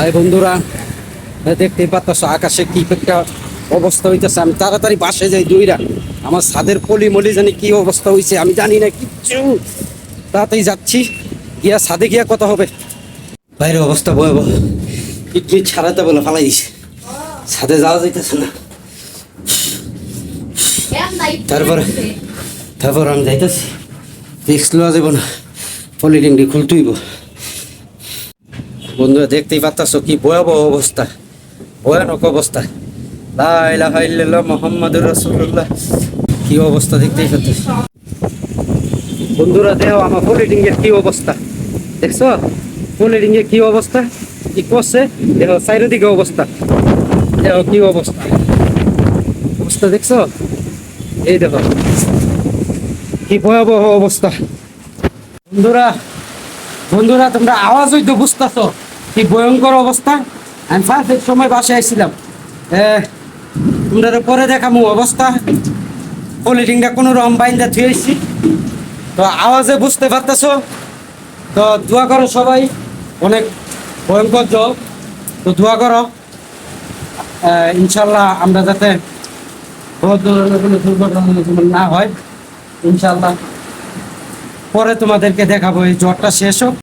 High বন্ধুরা এ দেখতেই পাচ্ছ আকাশে কি একটা অবস্থা হইতেছে। আমি তাড়াতাড়ি বাসে যাই দুইরা। আমার ছাদের পলি মলি জানি কি অবস্থা হয়েছে আমি জানি না কিচ্ছু। তাড়াতাড়ি যাচ্ছি গিয়া ছাদে গিয়া কথা হবে। বাইরে অবস্থা ভয়াবহ। কিডনি ছাড়াতে বলে ফালাই দিছে। ছাদে যাওয়া যাইতেছে না। তারপরে তারপর আমি যাইতেছি। রিক্স লওয়া যাব না। পলি পলিটিংটি খুলতেইব বন্ধুরা দেখতেই পাচ্ছ কি ভয়াবহ অবস্থা, ভয়ানক অবস্থা। লা ইলাহা ইল্লাল্লাহ কি অবস্থা দেখতেই পাচ্ছ? বন্ধুরা দেখো আমার এর কি অবস্থা। দেখছ? এর কি অবস্থা? কি করছে? দেখো, চারিদিকে অবস্থা। দেখো কি অবস্থা। অবস্থা দেখছ? এই দেখো। কি ভয়াবহ অবস্থা। বন্ধুরা বন্ধুরা তোমরা আওয়াজ হইতো বুঝতেছো কি ভয়ঙ্কর অবস্থা। আমি ফার্স্ট সময় বাসে আইছিলাম। এ, তোমরা পরে দেখামু অবস্থা। পলিটিংটা কোনো রকম বাইন্দা থুয়েছি তো আওয়াজে বুঝতে পারতেছো? তো দোয়া করো সবাই অনেক ভয়ঙ্কর জল তো দোয়া করো। ইনশাল্লাহ আমরা যাতে কোনো দুর্ঘটনা না হয় ইনশাল্লাহ। পরে তোমাদেরকে দেখাবো এই জ্বরটা শেষ হোক।